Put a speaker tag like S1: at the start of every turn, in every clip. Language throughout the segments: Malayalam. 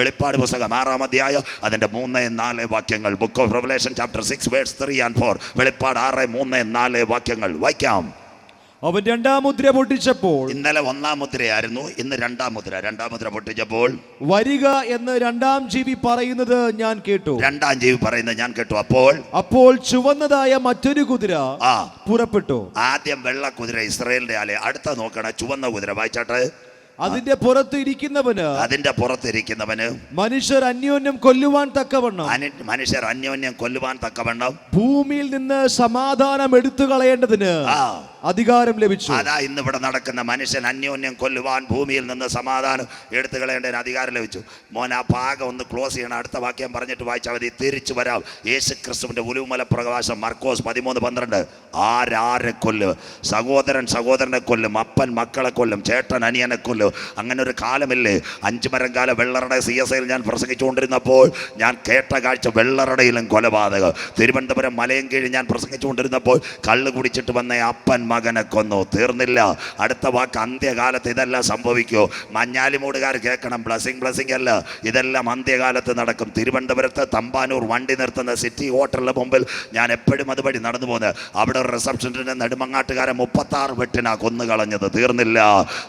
S1: വെളിപ്പാട് പുസ്തകം ആറാം അധ്യായം അതിന്റെ മൂന്ന് നാല് വാക്യങ്ങൾ. Book of Revelation chapter six verse three and four വെളിപ്പാട് ആറ് മൂന്ന് നാല് വാക്യങ്ങൾ വായിക്കാം.
S2: അവൻ രണ്ടാം മുദ്ര പൊട്ടിച്ചപ്പോൾ
S1: ഇന്നലെ ഒന്നാം മുദ്രയായിരുന്നു ഇന്ന് രണ്ടാം മുദ്ര. രണ്ടാം മുദ്ര പൊട്ടിച്ചപ്പോൾ
S2: വരിക എന്ന് രണ്ടാം ജീവി പറയുന്നത് ഞാൻ കേട്ടു.
S1: രണ്ടാം ജീവി പറയുന്നത് ഞാൻ കേട്ടു. അപ്പോൾ
S2: അപ്പോൾ ചുവന്നതായ മറ്റൊരു കുതിര
S1: ആ.
S2: പുറപ്പെട്ടു.
S1: ആദ്യം വെള്ള കുതിര ഇസ്രയേലിന്റെ ആലെ അടുത്ത നോക്കണ ചുവന്ന കുതിര. വായിച്ചാട്ടെ.
S2: അതിന്റെ പുറത്ത് ഇരിക്കുന്നവന്
S1: അതിന്റെ പുറത്തിരിക്കുന്നവന്
S2: മനുഷ്യർ അന്യോന്യം കൊല്ലുവാൻ തക്കവണ്ണം.
S1: മനുഷ്യർ അന്യോന്യം കൊല്ലുവാൻ തക്കവണ്ണം.
S2: ഭൂമിയിൽ നിന്ന് സമാധാനം എടുത്തു കളയേണ്ടതിന്
S1: ആ.
S2: അധികാരം ലഭിച്ചു.
S1: അതാ ഇന്ന് ഇവിടെ നടക്കുന്ന മനുഷ്യൻ അന്യോന്യം കൊല്ലുവാൻ ഭൂമിയിൽ നിന്ന് സമാധാനം എടുത്തു കളയേണ്ടതിന് അധികാരം ലഭിച്ചു. മോൻ ആ ഭാഗം ഒന്ന് ക്ലോസ് ചെയ്യണം. അടുത്ത വാക്യം പറഞ്ഞിട്ട് വായിച്ചാൽ മതി തിരിച്ചു വരാം. യേശു ക്രിസ്തുവിന്റെ ഉലുമല പ്രകാശം മർക്കോസ് പതിമൂന്ന് പന്ത്രണ്ട്. ആരാരെ കൊല്ലും? സഹോദരൻ സഹോദരനെ കൊല്ലും അപ്പൻ മക്കളെ കൊല്ലും ചേട്ടൻ അനിയനെ കൊല്ലും. അങ്ങനെ ഒരു കാലമില്ലേ? അഞ്ചു മരം കാലം വെള്ളറട സി എസ് ഐയിൽ ഞാൻ പ്രസംഗിച്ചുകൊണ്ടിരുന്നപ്പോൾ ഞാൻ കേട്ട കാഴ്ച വെള്ളറടയിലും കൊലപാതകം. തിരുവനന്തപുരം മലയും കീഴിൽ ഞാൻ പ്രസംഗിച്ചുകൊണ്ടിരുന്നപ്പോൾ കള്ള് കുടിച്ചിട്ട് വന്ന അപ്പൻ മകനെ കൊന്നു. തീർന്നില്ല. അടുത്ത വാക്ക് അന്ത്യകാലത്ത് ഇതെല്ലാം സംഭവിക്കൂ. മഞ്ഞാലിമൂടുകാർ കേൾക്കണം. ബ്ലസ്സിങ് ബ്ലസ്സിങ് അല്ല. ഇതെല്ലാം അന്ത്യകാലത്ത് നടക്കും. തിരുവനന്തപുരത്ത് തമ്പാനൂർ വണ്ടി നിർത്തുന്ന സിറ്റി ഹോട്ടലിന് മുമ്പിൽ ഞാൻ എപ്പോഴും അതുവഴി നടന്നു പോകുന്നത് അവിടെ ഒരു റിസപ്ഷനിന്റെ നെടുമങ്ങാട്ടുകാരെ മുപ്പത്തി ആറ് വെട്ടിനാ കൊന്നു കളഞ്ഞത് തീർന്നില്ല.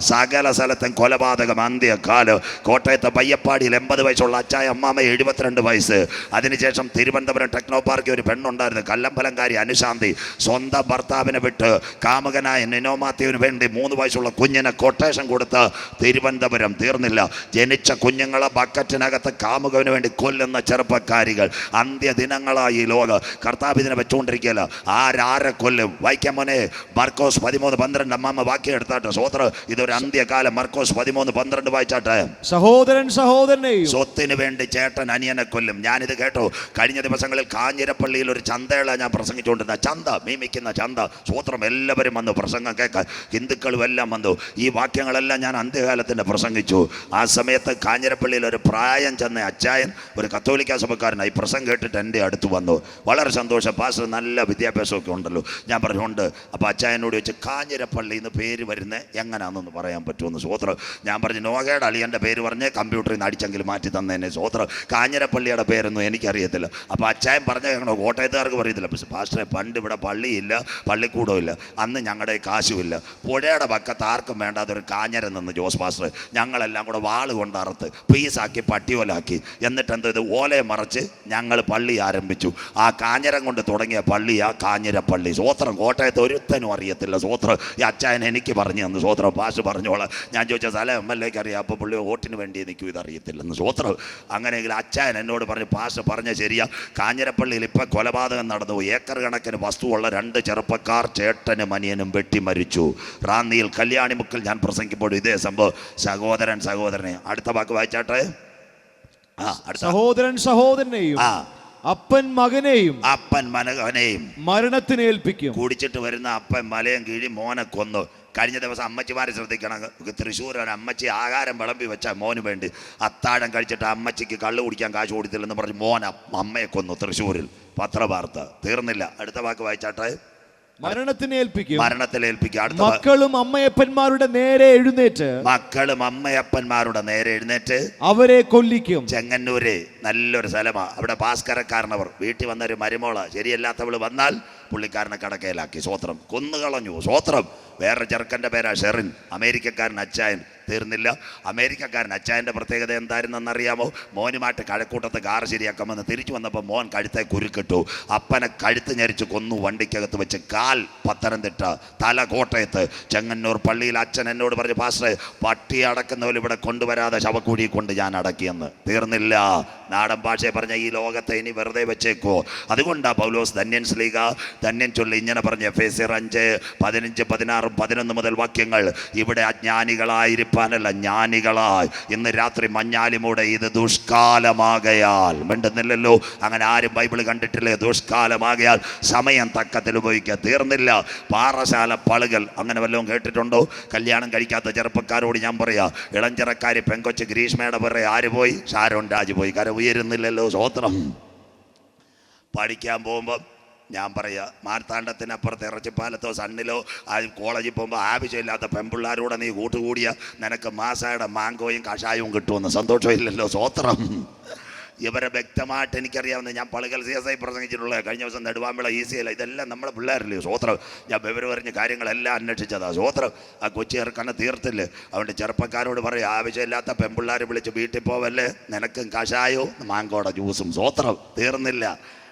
S1: സകല സ്ഥലത്തും കൊലപാതകം അന്ത്യകാലം. കോട്ടയത്തെ പയ്യപ്പാടിയിൽ എൺപത് വയസ്സുള്ള അച്ചായ അമ്മാമ എഴുപത്തിരണ്ട് വയസ്സ്. അതിനുശേഷം തിരുവനന്തപുരം ടെക്നോ പാർക്കിൽ ഒരു പെണ്ണുണ്ടായിരുന്നു. കല്ലമ്പലംകാരി അനുശാന്തി സ്വന്തം ഭർത്താവിനെ വിട്ട് കാമുകനായ നിനോ മാത്യുവിന് വേണ്ടി മൂന്ന് വയസ്സുള്ള കുഞ്ഞിനെ കൊട്ടേഷൻ കൊടുത്ത് തിരുവനന്തപുരം തീർന്നില്ല. ജനിച്ച കുഞ്ഞുങ്ങളെ ബക്കറ്റിനകത്ത് കാമുകവിന് വേണ്ടി കൊല്ലുന്ന ചെറുപ്പക്കാരികൾ അന്ത്യദിനങ്ങളായി ഈ ലോകം. കർത്താവ് ഇതിനെ വെച്ചുകൊണ്ടിരിക്കുകയല്ല. ആരാരെ കൊല്ലും? വായിക്കാൻ മോനെ മർക്കോസ് പതിമൂന്ന് പന്ത്രണ്ട് അമ്മാമ്മ വാക്യം എടുത്താട്ടെ. സോത്ര ഇതൊരു അന്ത്യകാലം. മർക്കോസ് പതിമൂന്ന് പന്ത്രണ്ട് വായിച്ചാട്ടെ?
S2: സഹോദരൻ സഹോദരനെ.
S1: സ്വത്തിന് വേണ്ടി ചേട്ടൻ അനിയനെ കൊല്ലും. ഞാനിത് കേട്ടോ. കഴിഞ്ഞ ദിവസങ്ങളിൽ കാഞ്ഞിരപ്പള്ളിയിൽ ഒരു ചന്തയുള്ള ഞാൻ പ്രസംഗിച്ചുകൊണ്ടിരുന്ന ചന്ത മീമിക്കുന്ന ചന്ത. സൂത്രം എല്ലാവരും വന്നു പ്രസംഗം കേൾക്കാൻ. ഹിന്ദുക്കളും എല്ലാം വന്നു. ഈ വാക്യങ്ങളെല്ലാം ഞാൻ അന്ത്യകാലത്തിന് പ്രസംഗിച്ചു. ആ സമയത്ത് കാഞ്ഞിരപ്പള്ളിയിൽ ഒരു പ്രായം ചെന്ന അച്ചായൻ ഒരു കത്തോലിക്ക സഭക്കാരനായി പ്രസംഗം കേട്ടിട്ട് എന്റെ അടുത്ത് വന്നു. വളരെ സന്തോഷം. പാസ്റ്റർ നല്ല വിദ്യാഭ്യാസമൊക്കെ ഉണ്ടല്ലോ. ഞാൻ പറഞ്ഞുണ്ട് അപ്പോൾ അച്ചായനോട് വെച്ച് കാഞ്ഞിരപ്പള്ളി എന്ന് പേര് വരുന്നത് എങ്ങനെയാണെന്നൊന്ന് പറയാൻ പറ്റുമെന്ന് സ്വോത്രം ഞാൻ പറഞ്ഞു നോകയുടെ അളിയന്റെ പേര് പറഞ്ഞ് കമ്പ്യൂട്ടറിൽ നിന്ന് അടിച്ചെങ്കിൽ മാറ്റി തന്നേനെ. സ്വോത്രം കാഞ്ഞിരപ്പള്ളിയുടെ പേരൊന്നും എനിക്കറിയത്തില്ല. അപ്പോൾ അച്ചായൻ പറഞ്ഞ കോട്ടയത്തുകാർക്ക് പറയത്തില്ല. പക്ഷേ പാസ്റ്ററെ പണ്ട് ഇവിടെ പള്ളിയില്ല പള്ളിക്കൂടവും ഇല്ല അന്ന് ഞങ്ങളുടെ കാശുമില്ല. പുഴയുടെ പക്കത്ത് ആർക്കും വേണ്ടാത്തൊരു കാഞ്ഞരം നിന്ന് ജോസ് മാസ്റ്റർ ഞങ്ങളെല്ലാം കൂടെ വാൾ കൊണ്ട് അറുത്ത് പീസാക്കി പട്ടിയോലാക്കി. എന്നിട്ട് എന്തോ ഇത് ഓലയെ മറച്ച് ഞങ്ങൾ പള്ളി ആരംഭിച്ചു. ആ കാഞ്ഞരം കൊണ്ട് തുടങ്ങിയ പള്ളി ആ കാഞ്ഞര കാഞ്ഞിരപ്പള്ളി സ്വോത്രം കോട്ടയത്ത് ഒരുത്തനും അറിയത്തില്ല സ്വോത്രം ഈ അച്ചായൻ എനിക്ക് പറഞ്ഞു തന്നു. സ്വോത്രം പാസ് പറഞ്ഞോളാം. ഞാൻ ചോദിച്ച സ്ഥലം എം എൽ എക്ക് അറിയാം. അപ്പോൾ പുള്ളി വോട്ടിന് വേണ്ടി എനിക്കും ഇതറിയത്തില്ലെന്ന്. സ്വോത്രം അങ്ങനെയെങ്കിൽ അച്ചായൻ എന്നോട് പറഞ്ഞു പാസ് പറഞ്ഞ ശരിയാ. കാഞ്ഞിരപ്പള്ളിയിൽ ഇപ്പം കൊലപാതകം നടന്നു. ഏക്കർ കണക്കിന് വസ്തുവുള്ള രണ്ട് ചെറുപ്പക്കാർ ചേട്ടനും അനിയനും വെട്ടി മരിച്ചു. റാന്നിയിൽ കല്യാണിമുക്കിൽ ഞാൻ പ്രസംഗിക്കുമ്പോൾ ഇതേ സംഭവം. സഹോദരൻ സഹോദരനെ. അടുത്ത വാക്ക് വായിച്ചാട്ടെ? ആ അടുത്ത
S2: സഹോദരൻ സഹോദരനെയും
S1: ആ.
S2: അപ്പൻ മകനെയും
S1: അപ്പൻ മനകനെയും
S2: മരണത്തിന് ഏൽപ്പിക്കും.
S1: കുടിച്ചിട്ട് വരുന്ന അപ്പൻ മലയും കീഴി മോനെ കൊന്നു. കഴിഞ്ഞ ദിവസം അമ്മച്ചിമാരെ ശ്രദ്ധിക്കണം. തൃശ്ശൂർ ഒരു അമ്മച്ചി ആഹാരം വിളമ്പി വെച്ച മോന് വേണ്ടി അത്താഴം കഴിച്ചിട്ട് അമ്മച്ചിക്ക് കള്ളു കുടിക്കാൻ കാശ് കൊടുത്തില്ലെന്ന് പറഞ്ഞ് മോൻ അമ്മ- അമ്മയെ കൊന്നു തൃശ്ശൂരിൽ. പത്രവാർത്ത. തീർന്നില്ല. അടുത്ത വാക്ക് വായിച്ചാട്ടെ?
S2: മരണത്തിന് ഏൽപ്പിക്കും.
S1: മരണത്തിൽ ഏൽപ്പിക്കും.
S2: മക്കളും അമ്മയപ്പന്മാരുടെ നേരെ എഴുന്നേറ്റ്.
S1: മക്കളും അമ്മയപ്പന്മാരുടെ നേരെ എഴുന്നേറ്റ്.
S2: അവരെ കൊല്ലിക്കും.
S1: ചെങ്ങന്നൂര് നല്ലൊരു സ്ഥലമാ. അവിടെ ഭാസ്കരക്കാരനവർ വീട്ടിൽ വന്ന ഒരു ശരിയല്ലാത്തവൾ വന്നാൽ പുള്ളിക്കാരനെ കടക്കയിലാക്കി. സ്വോത്രം. കൊന്നുകളഞ്ഞു. സ്വോത്രം. വേറെ ചെറുക്കന്റെ പേരാ ഷെറിൻ. അമേരിക്കക്കാരൻ അച്ചായൻ തീർന്നില്ല. അമേരിക്കക്കാരൻ അച്ചായന്റെ പ്രത്യേകത എന്തായിരുന്നെന്നറിയാമോ? മോനുമായിട്ട് കഴക്കൂട്ടത്ത് കാർ ശരിയാക്കാൻ വന്ന് തിരിച്ചു വന്നപ്പോൾ മോൻ കഴുത്തെ കുരുക്കിട്ടു. അപ്പനെ കഴുത്ത് ഞരിച്ച് കൊന്നു വണ്ടിക്കകത്ത് വെച്ച് കാൽ പത്തനംതിട്ട തല കോട്ടയത്ത്. ചെങ്ങന്നൂർ പള്ളിയിൽ അച്ഛൻ എന്നോട് പറഞ്ഞു പാസ്റ്റർ പട്ടി അടക്കുന്നവർ ഇവിടെ കൊണ്ടുവരാതെ ശവക്കൂടി കൊണ്ട് ഞാൻ അടക്കിയെന്ന്. തീർന്നില്ല. നാടൻ ഭാഷയെ പറഞ്ഞ ഈ ലോകത്തെ ഇനി വെറുതെ വെച്ചേക്കോ. അതുകൊണ്ടാ പൗലോസ് ധന്യൻ സ്ലീഗ ധന്യൻ ചൊല്ലി ഇങ്ങനെ പറഞ്ഞ എഫ് അഞ്ച് പതിനഞ്ച് പതിനാറും പതിനൊന്ന് മുതൽ വാക്യങ്ങൾ. ഇവിടെ അജ്ഞാനികളായിരിക്കാനല്ല ജ്ഞാനികളായി ഇന്ന് രാത്രി മഞ്ഞാലിമൂടെ ഇത് ദുഷ്കാലമാകയാൽ. മിണ്ടുന്നില്ലല്ലോ? അങ്ങനെ ആരും ബൈബിൾ കണ്ടിട്ടില്ലേ? ദുഷ്കാലമാകയാൽ സമയം തക്കത്തിൽ ഉപയോഗിക്കുക തീർന്നില്ല. പാറശാല പളുകൾ അങ്ങനെ വല്ലതും കേട്ടിട്ടുണ്ടോ? കല്യാണം കഴിക്കാത്ത ചെറുപ്പക്കാരോട് ഞാൻ പറയാ ഇളഞ്ചിറക്കാരി പെങ്കൊച്ച് ഗ്രീഷ്മയുടെ പിറകെ ആര് പോയി? ഷാരോൺ രാജ് പോയി. കര ഉയരുന്നില്ലല്ലോ സ്വോത്രം പഠിക്കാൻ പോകുമ്പോൾ ഞാൻ പറയുക മാർത്താണ്ഡത്തിനപ്പുറത്ത് ഇറച്ചിപ്പാലത്തോ സണ്ണിലോ ആ കോളേജിൽ പോകുമ്പോൾ ആവശ്യമില്ലാത്ത പെൺപിള്ളാരോടെ നീ കൂട്ടുകൂടിയ നിനക്ക് മാസയുടെ മാങ്കോയും കഷായവും കിട്ടുമെന്ന്. സന്തോഷമില്ലല്ലോ സ്വോത്രം ഇവരെ വ്യക്തമായിട്ട് എനിക്കറിയാവുന്ന ഞാൻ പളുകൽ സി എസ് ഐ പ്രസംഗിച്ചിട്ടുള്ള കഴിഞ്ഞ ദിവസം നെടുവാമ്പിള ഈസിയല്ല ഇതെല്ലാം നമ്മുടെ പിള്ളേരല്ലേ സ്വോത്രം ഞാൻ വിവരം അറിഞ്ഞ കാര്യങ്ങളെല്ലാം അന്വേഷിച്ചതാ സ്വോത്രം ആ കൊച്ചി ഇറക്കണ തീർത്തില്ലേ? അതുകൊണ്ട് ചെറുപ്പക്കാരോട് പറയും ആവശ്യമില്ലാത്ത പെൺപിള്ളാരെ വിളിച്ച് വീട്ടിൽ പോവല്ലേ? നിനക്കും കഷായവും മാങ്കോടെ ജ്യൂസും സ്വോത്രം തീർന്നില്ല.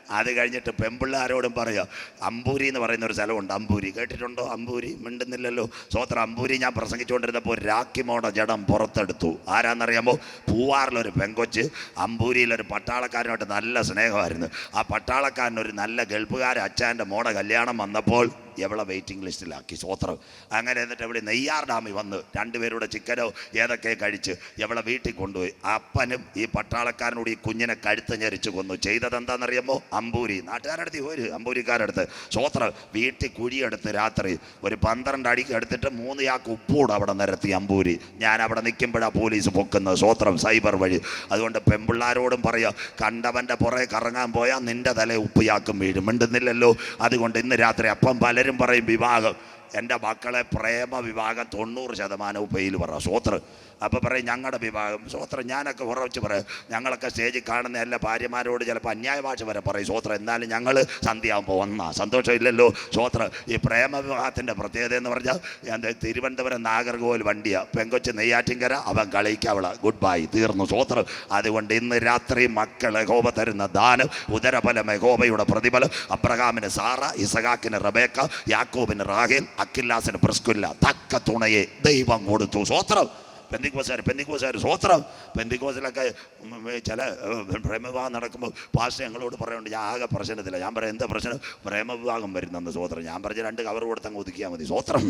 S1: അത് കഴിഞ്ഞിട്ട് പെമ്പിള്ളാരോടും പറയുക അമ്പൂരി എന്ന് പറയുന്ന ഒരു സ്ഥലമുണ്ട് അമ്പൂരി. കേട്ടിട്ടുണ്ടോ അമ്പൂരി? മിണ്ടുന്നില്ലല്ലോ. സ്വത്ര അമ്പൂരി ഞാൻ പ്രസംഗിച്ചുകൊണ്ടിരുന്നപ്പോൾ രാക്കിമോടെ ജഡം പുറത്തെടുത്തു. ആരാന്നറിയാമോ? പൂവാറിലൊരു പെങ്കൊച്ച് അമ്പൂരിയിലൊരു പട്ടാളക്കാരനായിട്ട് നല്ല സ്നേഹമായിരുന്നു. ആ പട്ടാളക്കാരനൊരു നല്ല ഗൾഫുകാരൻ അച്ഛന്റെ മോടെ കല്യാണം വന്നപ്പോൾ എവളെ വെയിറ്റിംഗ് ലിസ്റ്റിലാക്കി സ്വോത്രം അങ്ങനെ എന്നിട്ട് ഇവിടെ നെയ്യാർ ഡാമിൽ വന്ന് രണ്ടുപേരുടെ ചിക്കനോ ഏതൊക്കെ കഴിച്ച് എവളെ വീട്ടിൽ കൊണ്ടുപോയി? അപ്പനും ഈ പട്ടാളക്കാരനോട് ഈ കുഞ്ഞിനെ കഴുത്ത് ഞെരിച്ച് കൊന്നു. ചെയ്തത് എന്താണെന്നറിയുമ്പോൾ അമ്പൂരി. നാട്ടുകാരടുത്ത് ഒരു അമ്പൂരിക്കാരടുത്ത്. സ്വോത്രം വീട്ടിൽ കുഴിയെടുത്ത് രാത്രി ഒരു പന്ത്രണ്ട് അടിക്ക് എടുത്തിട്ട് മൂന്ന് യാക്ക് ഉപ്പൂടെ അവിടെ നിരത്തി അമ്പൂരി. ഞാൻ അവിടെ നിൽക്കുമ്പോഴാണ് പോലീസ് പൊക്കുന്നത്. സ്വോത്രം സൈബർ വഴി. അതുകൊണ്ട് പെമ്പിള്ളാരോടും പറയാം കണ്ടവന്റെ പുറകെ കറങ്ങാൻ പോയാൽ നിന്റെ തല ഉപ്പിയാക്കും വീഴും. മിണ്ടുന്നില്ലല്ലോ. അതുകൊണ്ട് ഇന്ന് രാത്രി അപ്പം പലരും പറയും വിവാഹം. എന്റെ മക്കളെ പ്രേമ വിഭാഗം തൊണ്ണൂറ് ശതമാനവും പെയിൽ പറ സ്വോത്ര അപ്പോൾ പറയും ഞങ്ങളുടെ വിഭാഗം സ്വോത്ര ഞാനൊക്കെ ഉറവിച്ച് പറയും ഞങ്ങളൊക്കെ സ്റ്റേജിൽ കാണുന്ന എല്ലാ ഭാര്യമാരോട് ചിലപ്പോൾ അന്യായ ഭാഷ വരെ പറയും സ്വോത്രം എന്നാലും ഞങ്ങൾ സന്ധ്യയാകുമ്പോൾ വന്നാ സന്തോഷമില്ലല്ലോ സ്വോത്രം ഈ പ്രേമ വിവാഹത്തിന്റെ പ്രത്യേകത എന്ന് പറഞ്ഞാൽ എന്റെ തിരുവനന്തപുരം നാഗർകോവിൽ വണ്ടിയാണ് പെങ്കൊച്ച് നെയ്യാറ്റിങ്കര അവൻ കളിക്കാവള ഗുഡ് ബൈ തീർന്നു സ്വോത്രം അതുകൊണ്ട് ഇന്ന് രാത്രി മക്കളെ ഏകോപ തരുന്ന ദാനം ഉദരഫലം ഹോബയുടെ പ്രതിഫലം. അബ്രഹാമിന് സാറ ഇസഹാക്കിന് റബേക്ക യാക്കോബിന് റാഹേൽ അക്കില്ലാസിന് പ്രശ്നമില്ല. തക്ക തുണയെ ദൈവം കൊടുത്തു. സ്വോത്രം. പെന്തിക്കോസാർ പെന്തിക്കോസാർ സ്വോത്രം. പെന്തിക്കോസിലൊക്കെ ചില പ്രേമവിവാഹം നടക്കുമ്പോൾ പാസ്റ്റർ ഞങ്ങളോട് പറയുന്നുണ്ട് ഞാൻ ആകെ പ്രശ്നത്തില്ല ഞാൻ പറയാം എന്താ പ്രശ്നം? പ്രേമവിവാഹം വരുന്നെന്ന് സ്വോത്രം. ഞാൻ പറഞ്ഞ രണ്ട് കവർ കൊടുത്തങ്ങ് ഒതുക്കിയാൽ മതി. സ്വോത്രം.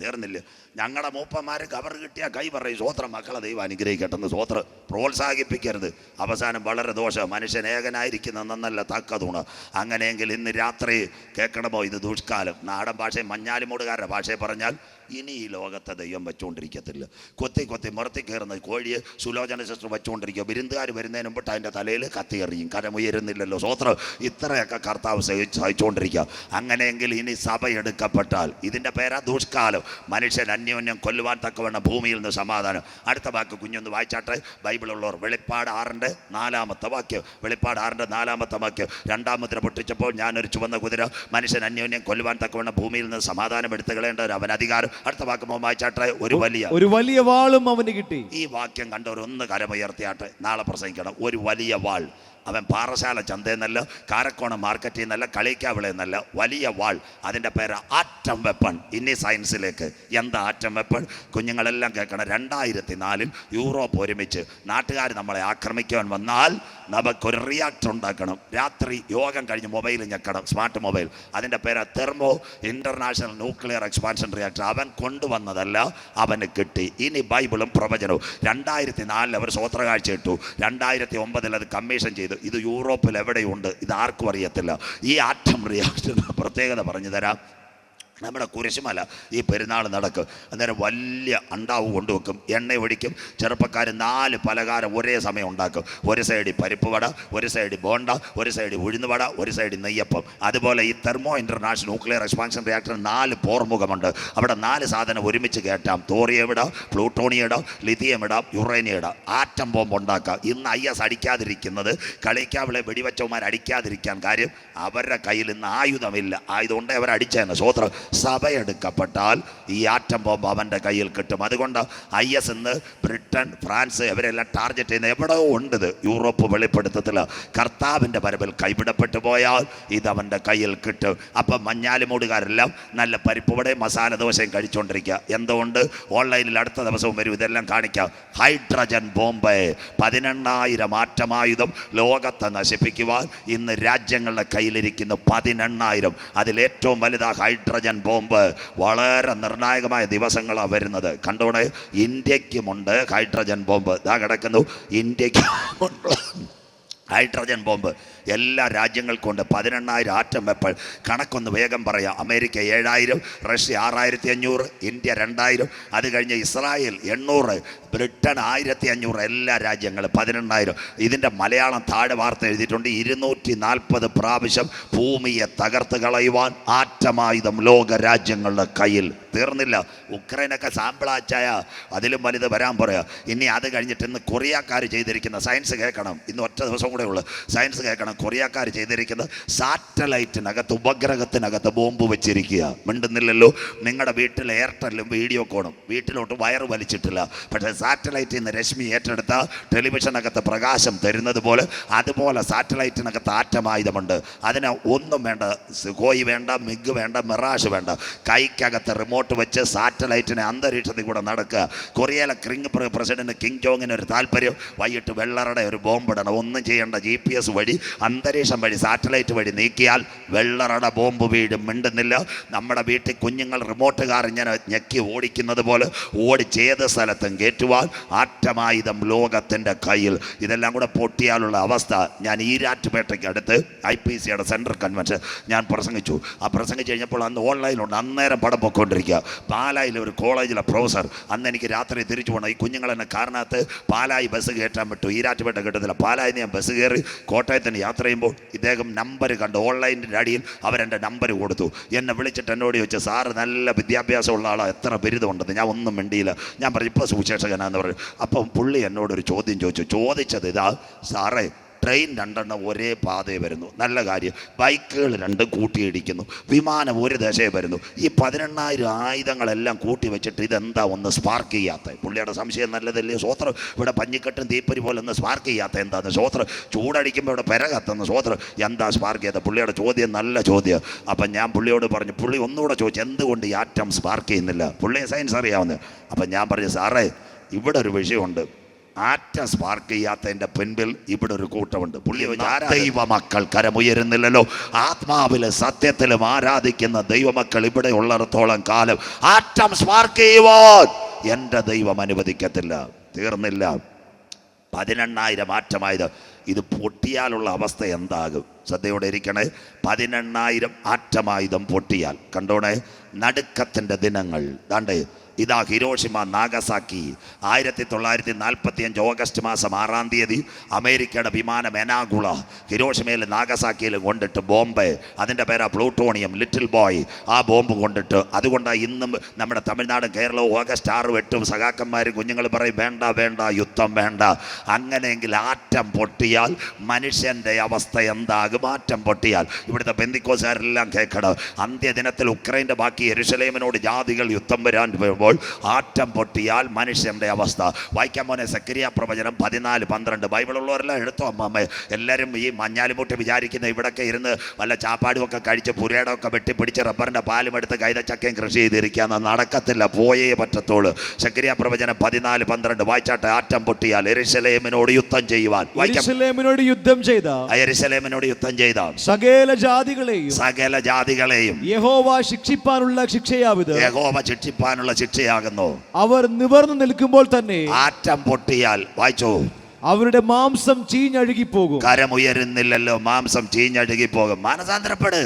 S1: തീർന്നില്ല? ഞങ്ങളുടെ മൂപ്പന്മാർ കവർ കിട്ടിയാൽ കൈ പറയും സ്വോത്രം മക്കളെ ദൈവം അനുഗ്രഹിക്കട്ടെന്ന് സ്വോത്രം പ്രോത്സാഹിപ്പിക്കരുത്. അവസാനം വളരെ ദോഷം. മനുഷ്യൻ ഏകനായിരിക്കുന്ന നന്നല്ല തക്ക തൂണ് അങ്ങനെയെങ്കിൽ ഇന്ന് രാത്രി കേൾക്കണമോ ഇത് ദുഷ്കാലം? നാടൻ ഭാഷയും മഞ്ഞാലിമൂടുകാരുടെ ഭാഷയെ പറഞ്ഞാൽ ഇനി ഈ ലോകത്തെ ദൈവം വെച്ചുകൊണ്ടിരിക്കത്തില്ല. കൊത്തി കൊത്തി മുറത്തി കയറുന്ന കോഴിയെ സുലോചന ശസ്ത്രം വെച്ചുകൊണ്ടിരിക്കുക. ബിരുദുകാർ വരുന്നതിന് മുമ്പിട്ട് അതിന്റെ തലയിൽ കത്തി എറിയും. കരമുയരുന്നില്ലല്ലോ സ്വോത്രം ഇത്രയൊക്കെ കർത്താവ് സഹിച്ച് സഹിച്ചുകൊണ്ടിരിക്കുക. അങ്ങനെയെങ്കിൽ ഇനി സഭ എടുക്കപ്പെട്ടാൽ ഇതിന്റെ പേരാ ദുഷ്കാലം. മനുഷ്യൻ അന്യോന്യം കൊല്ലുവാൻ തക്കവണ്ണം ഭൂമിയിൽ നിന്ന് സമാധാനം. അടുത്ത വാക്ക് കുഞ്ഞൊന്ന് വായിച്ചാട്ടെ. ബൈബിളുള്ളവർ വെളിപ്പാട് ആറിന്റെ നാലാമത്തെ വാക്യം. വെളിപ്പാട് ആറിന്റെ നാലാമത്തെ വാക്യം. രണ്ടാമത്തെ മുദ്ര പൊട്ടിച്ചപ്പോൾ ഞാനൊരു ചുവന്ന കുതിര. മനുഷ്യൻ അന്യോന്യം കൊല്ലുവാൻ തക്കവണ്ണം ഭൂമിയിൽ നിന്ന് സമാധാനം എടുത്തുകളേണ്ടവർ അവൻ അധികാരം. അടുത്ത വാക്ക് വായിച്ചാട്ടെ ഒരു വലിയ
S2: ഒരു വലിയ വാളും അവന് കിട്ടി.
S1: ഈ വാക്യം കണ്ടവർ ഒന്ന് കരമുയർത്തിയാട്ടെ നാളെ പ്രസംഗിക്കണം ഒരു വലിയ വാൾ. അവൻ പാറശാല ചന്തയെന്നല്ല കാരക്കോണം മാർക്കറ്റിൽ നിന്നല്ല കളിക്കാവിളയിൽ നിന്നല്ല വലിയ വാൾ അതിന്റെ പേര് ആറ്റം വെപ്പൺ. ഇനി സയൻസിലേക്ക് എന്താ ആറ്റം വെപ്പൺ? കുഞ്ഞുങ്ങളെല്ലാം കേൾക്കണം. രണ്ടായിരത്തി നാലിൽ യൂറോപ്പ് ഒരുമിച്ച് നാട്ടുകാർ നമ്മളെ ആക്രമിക്കാൻ വന്നാൽ നമുക്കൊരു റിയാക്ടർ ഉണ്ടാക്കണം. രാത്രി യോഗം കഴിഞ്ഞ് മൊബൈൽ ഞെക്കണം. സ്മാർട്ട് മൊബൈൽ അതിന്റെ പേര് thermo international nuclear expansion reactor അവൻ കൊണ്ടുവന്നതല്ല അവന് കിട്ടി. ഇനി ബൈബിളും പ്രവചനവും. രണ്ടായിരത്തി നാലിൽ അവർ സ്വോത്രകാഴ്ച ഇട്ടു. രണ്ടായിരത്തി ഒമ്പതിൽ അത് കമ്മീഷൻ ചെയ്തു. ഇത് യൂറോപ്പിൽ എവിടെയുണ്ട് ഇത് ആർക്കും അറിയത്തില്ല. ഈ ആറ്റം റിയാക്ഷൻ പ്രത്യേകത പറഞ്ഞു തരാം. നമ്മുടെ കുരിശുമല ഈ പെരുന്നാൾ നടക്കും. അന്നേരം വലിയ അണ്ടാവ് കൊണ്ടുവെക്കും. എണ്ണ ഒഴിക്കും. ചെറുപ്പക്കാർ നാല് പലകാരം ഒരേ സമയം ഉണ്ടാക്കും. ഒരു സൈഡിൽ പരിപ്പ് വട ഒരു സൈഡിൽ ബോണ്ട ഒരു സൈഡിൽ ഉഴുന്നുവട ഒരു സൈഡിൽ നെയ്യപ്പം. അതുപോലെ ഈ thermo international nuclear expansion reactor നാല് പോർമുഖമുണ്ട്. അവിടെ നാല് സാധനം ഒരുമിച്ച് കയറ്റാം. തോറിയം ഇടാം പ്ലൂട്ടോണിയം ഇടാം ലിഥിയം ഇടാം യുറേനിയം ഇടാം. ആറ്റം ബോംബ് ഉണ്ടാക്കാം. ഇന്ന് ഐ എസ് അടിക്കാതിരിക്കുന്നത് കളിക്കാവിളെ വെടിവെച്ചവന്മാർ അടിക്കാതിരിക്കാൻ കാര്യം അവരുടെ കയ്യിൽ ഇന്ന് ആയുധമില്ല. ആയുധം ഉണ്ടെങ്കിൽ അവർ അടിച്ചേനെ സ്വോത്രം സഭ എടുക്കപ്പെട്ടാൽ ഈ ആറ്റം ബോംബ് അവന്റെ കയ്യിൽ കിട്ടും. അതുകൊണ്ട് ഐ എസ് ഇന്ന് ബ്രിട്ടൻ ഫ്രാൻസ് ഇവരെല്ലാം ടാർഗറ്റ് ചെയ്യുന്ന എവിടെയോ ഉണ്ട് ഇത്. യൂറോപ്പ് വെളിപ്പെടുത്തത്തിൽ കർത്താവിന്റെ പരവിൽ കൈവിടപ്പെട്ടു പോയാൽ ഇത് അവന്റെ കയ്യിൽ കിട്ടും. അപ്പം മഞ്ഞാലിമൂടുകാരെല്ലാം നല്ല പരിപ്പുവടയും മസാല ദോശയും കഴിച്ചുകൊണ്ടിരിക്കുക എന്തുകൊണ്ട്? ഓൺലൈനിൽ അടുത്ത ദിവസവും വരും. ഇതെല്ലാം കാണിക്കാം. Hydrogen bomb. പതിനെണ്ണായിരം ആറ്റമായുധം ലോകത്തെ നശിപ്പിക്കുവാൻ ഇന്ന് രാജ്യങ്ങളുടെ കയ്യിലിരിക്കുന്ന പതിനെണ്ണായിരം. അതിലേറ്റവും വലുതാ ഹൈഡ്രജൻ ബോംബ് വളരെ നിർണായകമായ ദിവസങ്ങളാണ് വരുന്നത്. കണ്ടോണേ ഇന്ത്യക്കുമുണ്ട് ഹൈഡ്രജൻ ബോംബ്. ഇതാ കിടക്കുന്നു. ഇന്ത്യക്കുമുണ്ട് ഹൈഡ്രജൻ ബോംബ്. എല്ലാ രാജ്യങ്ങൾക്കുണ്ട് പതിനെണ്ണായിരം ആറ്റം വെപ്പൾ കണക്കൊന്ന് വേഗം പറയാം. അമേരിക്ക ഏഴായിരം റഷ്യ ആറായിരത്തി അഞ്ഞൂറ് ഇന്ത്യ രണ്ടായിരം. അത് കഴിഞ്ഞ് ഇസ്രായേൽ എണ്ണൂറ് ബ്രിട്ടൻ ആയിരത്തി അഞ്ഞൂറ് എല്ലാ രാജ്യങ്ങളും പതിനെണ്ണായിരം. ഇതിന്റെ മലയാളം താഴെ വാർത്ത എഴുതിയിട്ടുണ്ട് ഇരുന്നൂറ്റി നാൽപ്പത് പ്രാവശ്യം ഭൂമിയെ തകർത്ത് കളയുവാൻ ആറ്റമായുധം ലോക രാജ്യങ്ങളുടെ കയ്യിൽ. തീർന്നില്ല. ഉക്രൈനൊക്കെ സാമ്പിളാച്ചായ. അതിലും വലുത് വരാൻ പറയാ. ഇനി അത് കഴിഞ്ഞിട്ട് ഇന്ന് കൊറിയക്കാർ ചെയ്തിരിക്കുന്ന സയൻസ് കേൾക്കണം. ഇന്ന് ഒറ്റ ദിവസം കൂടെ ഉള്ളു. സയൻസ് കേൾക്കണം. കൊറിയക്കാർ ചെയ്തിരിക്കുന്ന സാറ്റലൈറ്റിനകത്ത് ഉപഗ്രഹത്തിനകത്ത് ബോംബ് വെച്ചിരിക്കുക. മിണ്ടുന്നില്ലല്ലോ. നിങ്ങളുടെ വീട്ടിൽ എയർടെല്ലും വീഡിയോ കോണും. വീട്ടിലോട്ട് വയറ് വലിച്ചിട്ടില്ല. പക്ഷേ സാറ്റലൈറ്റിൽ നിന്ന് രശ്മി ഏറ്റെടുത്ത ടെലിവിഷനകത്ത് പ്രകാശം തരുന്നത് പോലെ അതുപോലെ സാറ്റലൈറ്റിനകത്ത് ആറ്റമായുധമുണ്ട്. അതിന് ഒന്നും വേണ്ട സുഖോയി വേണ്ട മിഗ് വേണ്ട മിറാഷ് വേണ്ട. കൈക്കകത്ത് റിമോട്ട് വെച്ച് സാറ്റലൈറ്റിനെ അന്തരീക്ഷത്തിൽ കൂടെ നടക്കുക. കൊറിയയിലെ ക്രിങ് പ്ര- പ്രസിഡന്റ് കിങ് ജോങ്ങിന് ഒരു താല്പര്യം വൈകിട്ട് വെള്ളറുടെ ഒരു ബോംബിടണം ഒന്നും ചെയ്യേണ്ട ജി പി എസ് വഴി അന്തരീക്ഷം വഴി സാറ്റലൈറ്റ് വഴി നീക്കിയാൽ വെള്ളറുടെ ബോംബ് വീടും മിണ്ടുന്നില്ല. നമ്മുടെ വീട്ടിൽ കുഞ്ഞുങ്ങൾ റിമോട്ട് കാർ ഇങ്ങനെ ഞെക്കി ഓടിക്കുന്നത് പോലെ ഓടിച്ചേത് സ്ഥലത്തും സ്ഥലത്തും കയറ്റുവാൻ ആറ്റമായുധം ലോകത്തിന്റെ കയ്യിൽ. ഇതെല്ലാം കൂടെ പൊട്ടിയാലുള്ള അവസ്ഥ ഞാൻ ഈരാറ്റുപേട്ടയ്ക്ക് അടുത്ത് ഐ പി സിയുടെ സെൻട്രൽ കൺവെൻഷൻ ഞാൻ പ്രസംഗിച്ചു. ആ പ്രസംഗിച്ച് കഴിഞ്ഞപ്പോൾ അന്ന് ഓൺലൈനിലുണ്ട്. അന്നേരം പടം പൊയ്ക്കൊണ്ടിരിക്കുക പാലായിലെ ഒരു കോളേജിലെ പ്രൊഫസർ അന്ന് എനിക്ക് രാത്രി തിരിച്ചു പോകണം. ഈ കുഞ്ഞുങ്ങൾ എന്നെ കാരണത്ത് പാലായി ബസ് കയറ്റാൻ പറ്റും. ഈരാറ്റുപേട്ട കിട്ടത്തില്ല. പാലായി ഞാൻ ബസ് കയറി കോട്ടയത്തിന് യാത്ര ചെയ്യുമ്പോൾ ഇദ്ദേഹം നമ്പർ കണ്ടു ഓൺലൈനിന്റെ അടിയിൽ അവരെന്റെ നമ്പർ കൊടുത്തു. എന്നെ വിളിച്ചിട്ട് എന്നോട് ചോദിച്ചു സാറ് നല്ല വിദ്യാഭ്യാസമുള്ള ആളാണ് എത്ര ബിരുദമുണ്ടെന്ന്? ഞാൻ ഒന്നും മിണ്ടിയില്ല. ഞാൻ പറഞ്ഞു ഇപ്പോൾ സുവിശേഷകനാന്ന് പറഞ്ഞു അപ്പം പുള്ളി എന്നോടൊരു ചോദ്യം ചോദിച്ചു. ചോദിച്ചത് ഇതാ സാറേ ട്രെയിൻ രണ്ടെണ്ണം ഒരേ പാതയെ വരുന്നു. നല്ല കാര്യം. ബൈക്കുകൾ രണ്ടും കൂട്ടിയിടിക്കുന്നു. വിമാനം ഒരു ദശയെ വരുന്നു. ഈ പതിനെണ്ണായിരം ആയുധങ്ങളെല്ലാം കൂട്ടി വെച്ചിട്ട് ഇതെന്താ ഒന്ന് സ്പാർക്ക് ചെയ്യാത്ത പുള്ളിയുടെ സംശയം നല്ലതല്ലേ? സ്വോത്രം ഇവിടെ പഞ്ഞിക്കെട്ടും തീപ്പരി പോലെ ഒന്ന് സ്പാർക്ക് ചെയ്യാത്ത എന്താന്ന്? സ്വോത്രം ചൂടടിക്കുമ്പോൾ ഇവിടെ പെര കത്തുന്ന. സ്വോത്രം എന്താ സ്പാർക്ക് ചെയ്യാത്ത? പുള്ളിയുടെ ചോദ്യം നല്ല ചോദ്യം. അപ്പം ഞാൻ പുള്ളിയോട് പറഞ്ഞു പുള്ളി ഒന്നുകൂടെ ചോദിച്ചു എന്തുകൊണ്ട് ഈ ആറ്റം സ്പാർക്ക് ചെയ്യുന്നില്ല? പുള്ളിയെ സയൻസ് അറിയാവുന്നത് അപ്പം ഞാൻ പറഞ്ഞു സാറേ ഇവിടെ ഒരു വിഷയമുണ്ട്. ആറ്റം സ്പാർക്ക് ചെയ്യാത്തതിന്റെ പിൻപിൽ ഇവിടെ ഒരു കൂട്ടമുണ്ട്. പുള്ളി ദൈവമക്കൾ ദൈവ മക്കൾ കരമുയരുന്നില്ലല്ലോ. ആത്മാവിലെ സത്യത്തിലും ആരാധിക്കുന്ന ദൈവമക്കൾ ഇവിടെ ഉള്ളിടത്തോളം കാലം ആറ്റം സ്പാർക്ക് ചെയ്യുവാൻ എന്റെ ദൈവം അനുവദിക്കത്തില്ല. തീർന്നില്ല. പതിനെണ്ണായിരം ആറ്റമായത്. ഇത് പൊട്ടിയാലുള്ള അവസ്ഥ എന്താകും? ശ്രദ്ധയോടെ ഇരിക്കണേ. പതിനെണ്ണായിരം ആറ്റമായുധം പൊട്ടിയാൽ. കണ്ടോണേ? നടുക്കത്തിന്റെ ദിനങ്ങൾ. ദാണ്ടേ ഇതാ ഹിരോഷിമ നാഗസാക്കി. ആയിരത്തി തൊള്ളായിരത്തി നാൽപ്പത്തി അഞ്ച് ഓഗസ്റ്റ് മാസം ആറാം തീയതി അമേരിക്കയുടെ വിമാനം എനാഗുള ഹിരോഷിമയിൽ നാഗസാക്കിയിൽ കൊണ്ടിട്ട് ബോംബെ. അതിന്റെ പേരാ പ്ലൂട്ടോണിയം ലിറ്റിൽ ബോയ്. ആ ബോംബ് കൊണ്ടിട്ട് അതുകൊണ്ടാണ് ഇന്നും നമ്മുടെ തമിഴ്നാടും കേരളവും ഓഗസ്റ്റ് ആറും എട്ടും സഖാക്കന്മാരും കുഞ്ഞുങ്ങൾ പറയും വേണ്ട വേണ്ട യുദ്ധം വേണ്ട. അങ്ങനെയെങ്കിൽ ആറ്റം പൊട്ടിയാൽ മനുഷ്യന്റെ അവസ്ഥ എന്താകും? ആറ്റം പൊട്ടിയാൽ. ഇവിടുത്തെ ബന്ധിക്കോസാരെല്ലാം കേൾക്കണം അന്ത്യദിനത്തിൽ ഉക്രൈന്റെ ബാക്കി എരുഷലേമിനോട് ജാതികൾ യുദ്ധം വരാൻ വരുമ്പോൾ ആറ്റം പൊട്ടിയാൽ മനുഷ്യന്റെ അവസ്ഥ. വായിക്കാൻ മോനെ സക്രിയ പ്രവചനം പതിനാല് പന്ത്രണ്ട്. ബൈബിൾ ഉള്ളവരെല്ലാം എടുത്തോ അമ്മമ്മ എല്ലാവരും ഈ മഞ്ഞാലിമുട്ടി വിചാരിക്കുന്ന ഇവിടൊക്കെ ഇരുന്ന് വല്ല ചാപ്പാടും ഒക്കെ കഴിച്ച് പുരേടമൊക്കെ വെട്ടിപ്പിടിച്ച് റബ്ബറിന്റെ പാലും എടുത്ത് കൈതച്ചക്കയും കൃഷി ചെയ്തിരിക്കാന്ന് നടക്കത്തില്ല പോയേ പറ്റത്തോളൂ സക്രിയ പ്രവചനം പതിനാല് പന്ത്രണ്ട്. വായിച്ചാട്ടെ ആറ്റം പൊട്ടിയാൽ എരിശലേമിനോട് യുദ്ധം ചെയ്യുവാൻ.
S2: എരിശലേമിനോട് യുദ്ധം ചെയ്ത
S1: എരിശലേമിനോട് യുദ്ധം ചെയ്ത.
S2: സകല ജാതികളെയും
S1: സകല ജാതികളെയും
S2: യഹോവ ശിക്ഷിപ്പാനുള്ള ശിക്ഷയാവിത്.
S1: യഹോവ ശിക്ഷിപ്പാനുള്ള ശിക്ഷയാകുന്നു
S2: അവർ നിവർന്നു നിൽക്കുമ്പോൾ തന്നെ
S1: ആറ്റം പൊട്ടിയാൽ വായിച്ചോ.
S2: അവരുടെ മാംസം ചീഞ്ഞഴുകി പോകും
S1: കരമുയരുന്നില്ലല്ലോ മാംസം ചീഞ്ഞഴുകി പോകും മാനസാന്തരപ്പെട്.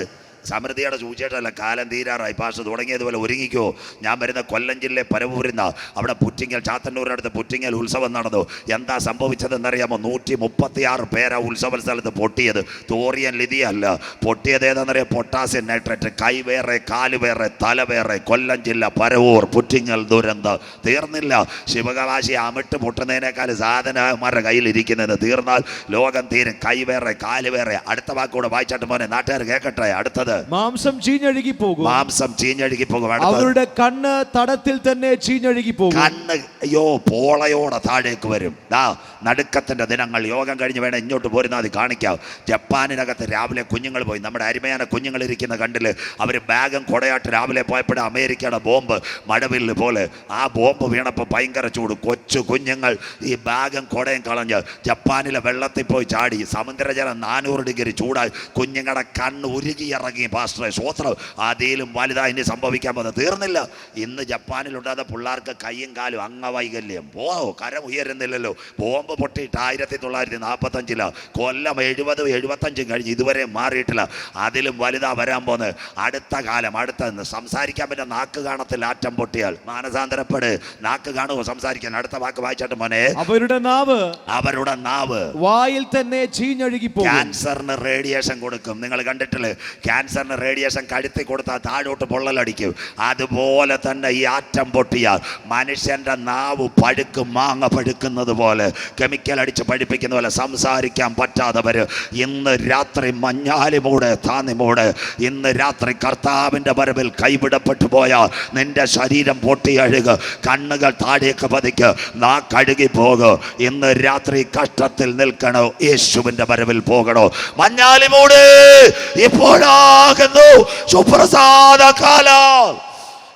S1: സമൃദ്ധിയുടെ സൂചിച്ചിട്ടല്ല കാലം തീരാറായി. പാസ് തുടങ്ങിയതുപോലെ ഒരുങ്ങിക്കോ. ഞാൻ വരുന്ന കൊല്ലം ജില്ലയെ പരവൂരുന്ന. അവിടെ പുറ്റിങ്ങൽ ചാത്തന്നൂരിനടുത്ത് പുറ്റിങ്ങൽ ഉത്സവം നടന്നു. എന്താ സംഭവിച്ചതെന്നറിയാമോ? നൂറ്റി മുപ്പത്തിയാറ് പേരാ ഉത്സവ സ്ഥലത്ത് പൊട്ടിയത്. തോറിയൻ ലിതിയല്ല പൊട്ടിയത് ഏതാണെന്നറിയാം പൊട്ടാസ്യം നൈട്രേറ്റ്. കൈ വേറെ കാൽ വേറെ തല വേറെ. കൊല്ലം ജില്ല പരവൂർ പുറ്റിങ്ങൽ ദുരന്തം. തീർന്നില്ല. ശിവകാശി അമിട്ട് പൊട്ടുന്നതിനേക്കാൾ സാധനന്മാരുടെ കയ്യിലിരിക്കുന്നത് തീർന്നാൽ ലോകം തീരും. കൈ വേറെ കാൽ വേറെ. അടുത്ത വാക്കൂടെ വായിച്ചാട്ട് മോനെ നാട്ടുകാർ കേൾക്കട്ടെ അടുത്തത്
S2: മാംസം ചീഞ്ഞഴുകിപ്പോകും
S1: മാംസം ചീഞ്ഞഴുകി പോകും.
S2: അവരുടെ കണ്ണ് തടത്തിൽ തന്നെ ചീഞ്ഞഴുകിപ്പോകും
S1: കണ്ണ് അയ്യോ പോളയോടെ താഴേക്ക് വരും. ദാ നടുക്കത്തിന്റെ ദിനങ്ങൾ യോഗം കഴിഞ്ഞ് വേണം ഇങ്ങോട്ട് പോരുന്ന അത് കാണിക്കാം. ജപ്പാനിനകത്ത് രാവിലെ കുഞ്ഞുങ്ങൾ പോയി. നമ്മുടെ അരിമയാന കുഞ്ഞുങ്ങൾ ഇരിക്കുന്ന കണ്ടിൽ അവർ ബാഗും കൊടയാട്ട് രാവിലെ പോയപ്പോഴും അമേരിക്കയുടെ ബോംബ് മഴവില്ല് പോലെ. ആ ബോംബ് വീണപ്പോൾ ഭയങ്കര ചൂട്. കൊച്ചു കുഞ്ഞുങ്ങൾ ഈ ബാഗും കൊടയും കളഞ്ഞ് ജപ്പാനിലെ വെള്ളത്തിൽ പോയി ചാടി. സമുദ്രജലം നാനൂറ് ഡിഗ്രി ചൂടായി. കുഞ്ഞുങ്ങളുടെ കണ്ണ് ഉരുകി ഇറങ്ങി. തുടങ്ങി പാസ്റ്ററെ സ്വോത്രം അതിലും വലുതായി ഇനി സംഭവിക്കാൻ പോകുന്നത് തീർന്നില്ല. ഇന്ന് ജപ്പാനിലുണ്ടാകുന്ന പിള്ളേർക്ക് കയ്യും കാലും അംഗവൈകല്യം. പോ കരം ഉയരുന്നില്ലല്ലോ. ബോംബ് പൊട്ടിയിട്ട് ആയിരത്തി തൊള്ളായിരത്തി നാൽപ്പത്തഞ്ചില കൊല്ലം എഴുപതും എഴുപത്തഞ്ചും കഴിഞ്ഞ് ഇതുവരെ മാറിയിട്ടില്ല. അതിലും വലുതാ വരാൻ പോകുന്നത് അടുത്ത കാലം അടുത്ത സംസാരിക്കാൻ പറ്റുന്ന നാക്ക് കാണത്തിൽ ആറ്റം പൊട്ടിയാൽ. മാനസാന്തരപ്പെട്. നാക്ക് കാണുമോ സംസാരിക്കാൻ. അടുത്ത വാക്ക് വായിച്ചാട്ട് മോനെ.
S2: അവരുടെ നാവ്
S1: അവരുടെ നാവ്.
S2: വായിൽ തന്നെ ചീഞ്ഞഴുകി പോകും
S1: ക്യാൻസറിന് റേഡിയേഷൻ കൊടുക്കും. നിങ്ങൾ കണ്ടിട്ടില്ലേ? ക്യാൻസറിന് റേഡിയേഷൻ കഴുത്തി കൊടുത്താൽ താഴോട്ട് പൊള്ളലടിക്കും. അതുപോലെ തന്നെ ഈ ആറ്റം പൊട്ടിയാൽ മനുഷ്യന്റെ നാവ് പഴുക്ക് മാങ്ങ പഴുക്കുന്നത് പോലെ കെമിക്കൽ അടിച്ച് പഴുപ്പിക്കുന്ന പോലെ സംസാരിക്കാൻ പറ്റാത്തവർ ഇന്ന് രാത്രി മഞ്ഞാലിമൂടെ താന്നിമൂടെ താന്നി ഇന്ന് രാത്രി കർത്താവിന്റെ വരവിൽ കൈവിടപ്പെട്ടു പോയാൽ നിന്റെ ശരീരം പൊട്ടിയഴുക കണ്ണുകൾ താഴേക്ക് പതിക്ക് നാ കഴുകി പോകും ഇന്ന് രാത്രി കഷ്ടത്തിൽ നിൽക്കണോ യേശുവിന്റെ വരവിൽ പോകണോ? മഞ്ഞാലി മൂട് ഇപ്പോഴാകുന്നു സുപ്രസാദ കാലം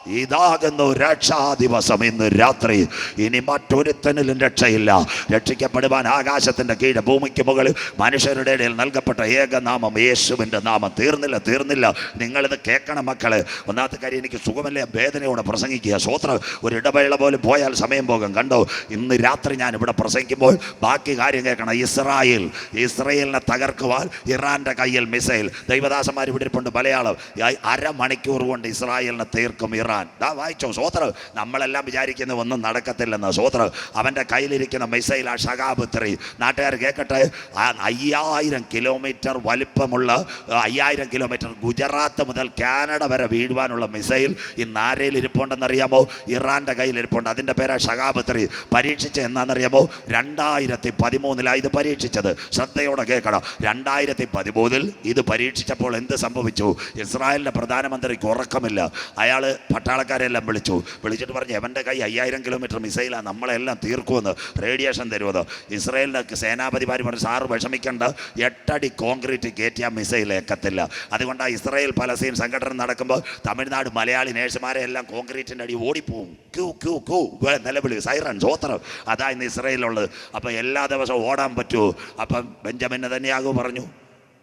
S1: ഇതാകുന്നു രക്ഷാ ദിവസം ഇന്ന് രാത്രി ഇനി മറ്റൊരുത്തനിലും രക്ഷയില്ല. രക്ഷിക്കപ്പെടുവാൻ ആകാശത്തിന്റെ കീഴ് ഭൂമിക്ക് മുകളിൽ മനുഷ്യരുടെ ഇടയിൽ നൽകപ്പെട്ട ഏകനാമം യേശുവിന്റെ നാമം. തീർന്നില്ല തീർന്നില്ല. നിങ്ങളിത് കേൾക്കണം മക്കളെ. ഒന്നാമത്തെ കാര്യം എനിക്ക് സുഖമല്ലേ? വേദനയോടെ പ്രസംഗിക്കുക. സ്വോത്രം ഒരു ഇടവേള പോലും പോയാൽ സമയം പോകും. കണ്ടോ? ഇന്ന് രാത്രി ഞാൻ ഇവിടെ പ്രസംഗിക്കുമ്പോൾ ബാക്കി കാര്യം കേൾക്കണം. ഇസ്രായേൽ ഇസ്രായേലിനെ തകർക്കുവാൻ ഇറാന്റെ കയ്യിൽ മിസൈൽ. ദൈവദാസന്മാർ ഇവിടെ ഇരിപ്പുണ്ട്. മലയാളം. അരമണിക്കൂർ കൊണ്ട് ഇസ്രായേലിനെ തീർക്കും ഇറാൻ. ദാ വായിച്ചോ സോത്ര നമ്മളെല്ലാം വിചാരിക്കുന്ന ഒന്നും നടക്കത്തില്ലെന്ന്. സോത്ര അവന്റെ കയ്യിലിരിക്കുന്ന മിസൈൽ ആ ഷകാപുത്രി നാട്ടുകാർ കേൾക്കട്ടെ അയ്യായിരം കിലോമീറ്റർ വലിപ്പമുള്ള അയ്യായിരം കിലോമീറ്റർ ഗുജറാത്ത് മുതൽ കാനഡ വരെ വീഴുവാനുള്ള മിസൈൽ ഇന്ന് ആരയിൽ ഇരിപ്പുണ്ടെന്നറിയാമോ? ഇറാന്റെ കയ്യിൽ ഇരിപ്പുണ്ട്. അതിന്റെ പേരാ ഷകാപുത്രി പരീക്ഷിച്ച എന്നാണെന്നറിയാമോ രണ്ടായിരത്തി പതിമൂന്നിലാണ് ഇത് പരീക്ഷിച്ചത്. ശ്രദ്ധയോടെ കേൾക്കണം. രണ്ടായിരത്തി പതിമൂന്നിൽ ഇത് പരീക്ഷിച്ചപ്പോൾ എന്ത് സംഭവിച്ചു? ഇസ്രായേലിന്റെ പ്രധാനമന്ത്രിക്ക് ഉറക്കമില്ല. അയാൾ പട്ടാളക്കാരെല്ലാം വിളിച്ചു. വിളിച്ചിട്ട് പറഞ്ഞു എവന്റെ കൈ അയ്യായിരം കിലോമീറ്റർ മിസൈലാണ് നമ്മളെല്ലാം തീർക്കുമെന്ന് റേഡിയേഷൻ തരുമെന്ന്. ഇസ്രയേലിന്റെ സേനാപതിമാർ പറഞ്ഞു സാറ് വിഷമിക്കേണ്ട എട്ടടി കോൺക്രീറ്റ് കയറ്റിയ മിസൈൽ ഏക്കത്തില്ല. അതുകൊണ്ടാണ് ഇസ്രയേൽ പലസ്തീൻ സംഘടന നടക്കുമ്പോൾ തമിഴ്നാട് മലയാളി നേഴ്സുമാരെ എല്ലാം കോൺക്രീറ്റിന്റെ അടി ഓടിപ്പോവും. ക്യൂ ക്യൂ ക്യൂ നിലവിളി സൈറൺ സോത്രം അതാ ഇന്ന് ഇസ്രയേലുള്ളത് അപ്പോൾ എല്ലാ ദിവസവും ഓടാൻ പറ്റുമോ അപ്പം ബെഞ്ചമിൻ തന്നെയാകൂ പറഞ്ഞു.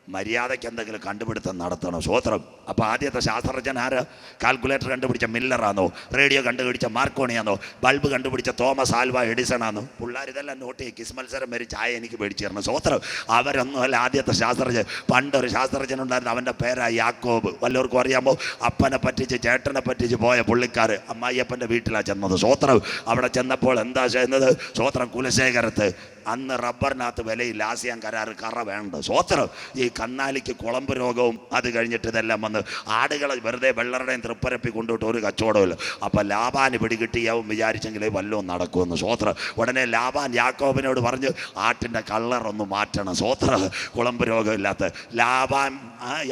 S1: മര്യാദയ്ക്ക് എന്തെങ്കിലും കണ്ടുപിടുത്തം നടത്തണം? സ്വോത്രം അപ്പോൾ ആദ്യത്തെ ശാസ്ത്രജ്ഞൻ ആര്? കാൽക്കുലേറ്റർ കണ്ടുപിടിച്ച മില്ലറാണോ റേഡിയോ കണ്ടുപിടിച്ച മാർക്കോണിയാണോ ബൾബ് കണ്ടുപിടിച്ച തോമസ് ആൽവ എഡിസൺ ആണോ പിള്ളേർ ഇതെല്ലാം നോട്ട് ചെയ്യും. കിസ് മത്സരം വരെ ചായ എനിക്ക് മേടിച്ചു തരണം സ്വോത്രം അവരൊന്നുമല്ല ആദ്യത്തെ ശാസ്ത്രജ്ഞൻ. പണ്ടൊരു ശാസ്ത്രജ്ഞൻ ഉണ്ടായിരുന്നു. അവന്റെ പേരാ യാക്കോബ്. വല്ലവർക്കും അറിയാമോ? അപ്പനെ പറ്റിച്ച് ചേട്ടനെ പറ്റിച്ച് പോയ പുള്ളിക്കാർ അമ്മായിയപ്പന്റെ വീട്ടിലാണ് ചെന്നത്. സ്വോത്രം അവിടെ ചെന്നപ്പോൾ എന്താ ചെയ്യുന്നത്? സ്വോത്രം കുലശേഖരത്ത് അന്ന് റബ്ബറിനകത്ത് വിലയില്ല. ആസിയാൻ കരാറ് കറ വേണ്ട. സ്വോത്രം ഈ കന്നാലിക്ക് കുളമ്പ് രോഗവും അത് കഴിഞ്ഞിട്ട് ഇതെല്ലാം വന്ന് ആടുകളെ വെറുതെ വെള്ളറുടെയും തൃപ്പരപ്പി കൊണ്ടുപോയിട്ട് ഒരു കച്ചവടമില്ല അപ്പം ലാബാന് പിടികിട്ടിയാവും വിചാരിച്ചെങ്കിലേ വല്ലതും നടക്കുമെന്ന്. സോത്ര ഉടനെ ലാബാൻ യാക്കോബിനോട് പറഞ്ഞ് ആട്ടിന്റെ കള്ളറൊന്ന് മാറ്റണം. സ്വോത്ര കുളമ്പ് രോഗമില്ലാത്ത ലാബാൻ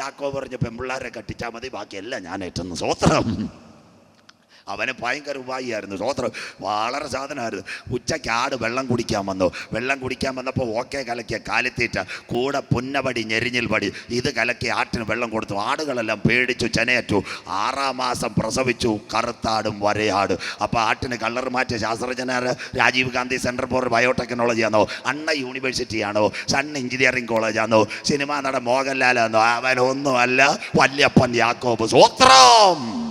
S1: യാക്കോബ് പറഞ്ഞ് പെമ്പിള്ളാരെ കട്ടിച്ചാൽ മതി ബാക്കിയെല്ലാം ഞാൻ ഏറ്റുന്നു. സ്വോത്രം അവന് ഭയങ്കര ഉപായിയായിരുന്നു സ്വോത്രം വളരെ സാധനമായിരുന്നു. ഉച്ചയ്ക്ക് ആട് വെള്ളം കുടിക്കാൻ വന്നു. വെള്ളം കുടിക്കാൻ വന്നപ്പോൾ ഓക്കെ കലക്കിയ കാലിത്തീറ്റ കൂടെ പുന്നപടി ഞെരിഞ്ഞിൽ പടി ഇത് കലക്കി ആട്ടിന് വെള്ളം കൊടുത്തു. ആടുകളെല്ലാം പേടിച്ചു ചെനയറ്റു. ആറാം മാസം പ്രസവിച്ചു കറുത്താടും വരയാട്. അപ്പോൾ ആട്ടിന് കളർ മാറ്റിയ ശാസ്ത്രജ്ഞനാര് Rajiv Gandhi centre for biotechnology ആണോ? അണ്ണ യൂണിവേഴ്സിറ്റി ആണോ? സൺ എഞ്ചിനീയറിംഗ് കോളേജ് ആണോ? സിനിമാ നടൻ മോഹൻലാലാണോ? അവനൊന്നുമല്ല വല്യപ്പൻ യാക്കോബ്. സ്വോത്രം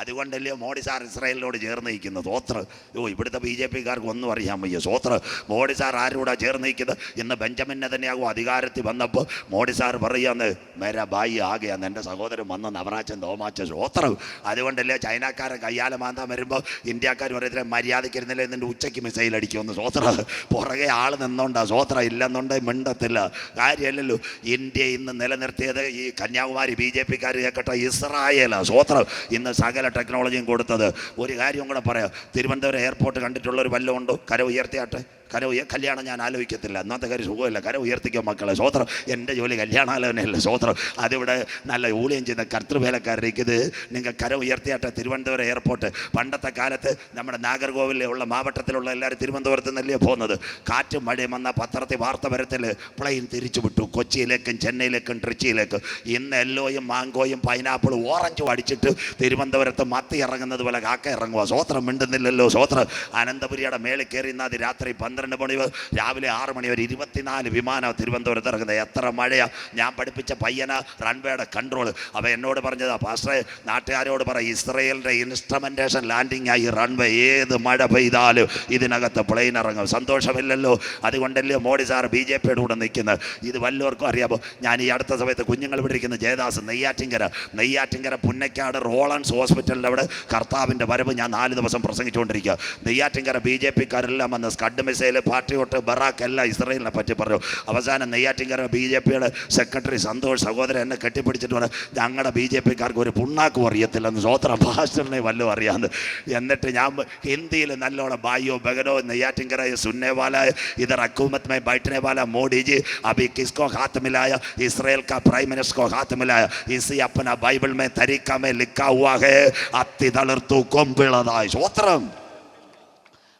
S1: അതുകൊണ്ടല്ലേ മോഡി സാർ ഇസ്രായേലിനോട് ചേർന്ന് നിൽക്കുന്നത്? സോത്ര. ഓ ഇവിടുത്തെ ബി ജെ പിക്കാർക്ക് ഒന്നും അറിയാൻ വയ്യ. സോത്ര. മോഡി സാർ ആരോടാ ചേർന്ന് നിൽക്കുന്നത്? ഇന്ന് ബെഞ്ചമിൻ നെതന്യാഹു അധികാരത്തിൽ വന്നപ്പോൾ മോഡി സാർ പറയുകയെന്ന് മേരാ ബായി ആകെയാന്ന് എന്റെ സഹോദരൻ വന്ന നവറാച്ചൻ തോമാച്ചൻ സോത്രം. അതുകൊണ്ടല്ലേ ചൈനക്കാരൻ കയ്യാല മാന്താൻ വരുമ്പോൾ ഇന്ത്യക്കാർ പറയത്തില്ല മര്യാദയ്ക്കിരുന്നില്ല എന്നിട്ട് ഉച്ചയ്ക്ക് മിസൈൽ അടിക്കുമെന്ന്? സോത്ര. പുറകെ ആൾ നിന്നോണ്ടാ സോത്ര ഇല്ലെന്നുണ്ട് മിണ്ടത്തില്ല. കാര്യമല്ലല്ലോ ഇന്ത്യ ഇന്ന് നിലനിർത്തിയത് ഈ കന്യാകുമാരി ബി ജെ പിക്കാർ കേൾക്കട്ടെ ഇസ്രായേലാണ് സോത്രം. ഇന്ന് സകല ടെക്നോളജിയും കൊടുത്തത്. ഒരു കാര്യം കൂടെ പറയാം. തിരുവനന്തപുരം എയർപോർട്ട് കണ്ടിട്ടുള്ള ഒരു വല്ലതും കര ഉയർത്തിയാട്ടെ. കര കല്യാണം ഞാൻ ആലോചിക്കത്തില്ല. അന്നത്തെ കാര്യം സുഖമില്ല. കര ഉയർത്തിക്കോ മക്കളെ. സ്വോത്രം എന്റെ ജോലി കല്യാണാലോചനയല്ല സ്വോത്രം അതിവിടെ നല്ല ഊളിയം ചെയ്യുന്ന കർത്തൃവേലക്കാരേക്ക് ഇത് നിങ്ങൾ കര ഉയർത്തിയാട്ടെ തിരുവനന്തപുരം എയർപോർട്ട്. പണ്ടത്തെ കാലത്ത് നമ്മുടെ നാഗർകോവിലുള്ള മാവട്ടത്തിലുള്ള എല്ലാവരും തിരുവനന്തപുരത്ത് നിന്നല്ലേ പോകുന്നത്. കാറ്റും മഴയും വന്ന പത്രത്തിൽ വാർത്ത വരത്തിൽ പ്ലെയിൻ തിരിച്ചു വിട്ടു. കൊച്ചിയിലേക്കും ചെന്നൈയിലേക്കും ട്രിച്ചിയിലേക്കും. ഇന്ന് എല്ലോയും മാങ്കോയും പൈനാപ്പിളും ഓറഞ്ചും അടിച്ചിട്ട് തിരുവനന്തപുരത്ത് മത്തി ഇറങ്ങുന്നത് പോലെ കാക്ക ഇറങ്ങുക സ്വോത്രം മിണ്ടുന്നില്ലല്ലോ സ്വോത്രം അനന്തപുരിയുടെ മേളിൽ കയറി ഇന്ന് അത് രാത്രി പന്ത്രണ്ട് മണി രാവിലെ ആറ് മണി വരെ ഇരുപത്തിനാല് വിമാനം തിരുവനന്തപുരത്ത് ഇറങ്ങുന്നത്. എത്ര മഴയാ. ഞാൻ പഠിപ്പിച്ച പയ്യന റൺവേയുടെ കൺട്രോൾ അവ എന്നോട് പറഞ്ഞതാ പാസ്റ്ററെ നാട്ടുകാരോട് പറ ഇസ്രയേലിന്റെ ഇൻസ്ട്രുമെന്റേഷൻ ലാൻഡിംഗ് ആയി റൺവേ ഏത് മഴ പെയ്താലും ഇതിനകത്ത് പ്ലെയിൻ ഇറങ്ങും. സന്തോഷമില്ലല്ലോ. അതുകൊണ്ടല്ലേ മോഡി സാർ ബി ജെ പിയുടെ കൂടെ നിൽക്കുന്നത് ഇത് വല്ലവർക്കും അറിയാമോ? ഞാൻ ഈ അടുത്ത സമയത്ത് കുഞ്ഞുങ്ങൾ വിട്ടിരിക്കുന്ന ജയദാസ് നെയ്യാറ്റിങ്കര നെയ്യാറ്റിങ്കര പുന്നക്കാട് റോളൻസ് ഹോസ്പിറ്റലിന്റെ അവിടെ കർത്താവിന്റെ വരവ് ഞാൻ നാല് ദിവസം പ്രസംഗിച്ചുകൊണ്ടിരിക്കുക നെയ്യാറ്റിങ്കര ബി ജെ പിക്കാരെല്ലാം വന്ന് സ്കഡ് അമേരിക്കയിലെ പാട്രിയോട്ട് ബറാക്ക് എല്ലാം ഇസ്രയേലിനെ പറ്റി പറഞ്ഞു. അവസാനം നെയ്യാറ്റിൻകര ബി ജെ പിയുടെ സെക്രട്ടറി സന്തോഷ് സഹോദരൻ എന്നെ കെട്ടിപ്പിടിച്ചിട്ട് പറഞ്ഞു ഞങ്ങളുടെ ബി ജെ പിക്കാർക്ക് ഒരു പുണ്ണാക്കും അറിയത്തില്ലെന്ന് സ്വോത്ര ഭാഷനെ വല്ലതും അറിയാമെന്ന് എന്നിട്ട് ഞാൻ ഹിന്ദിയിൽ നല്ലോണം ബായോ ബഗനോ നെയ്യാറ്റിൻകര സുന്നേവാല ഇതർ അക്കൂമത് മേ ബൈഠനേവാല മോഡിജി അബി കിസ്കോ ഹാത്തമിലായ ഇസ്രയേൽ കാ പ്രൈം മിനിസ്റ്റർ ഹാത്തമിലായ ഇസി അപ്പന ബൈബിൾ മേ തരിക്കാമേ മേ അത്തി തളിർത്തു കൊമ്പിളതായി. സ്വോത്രം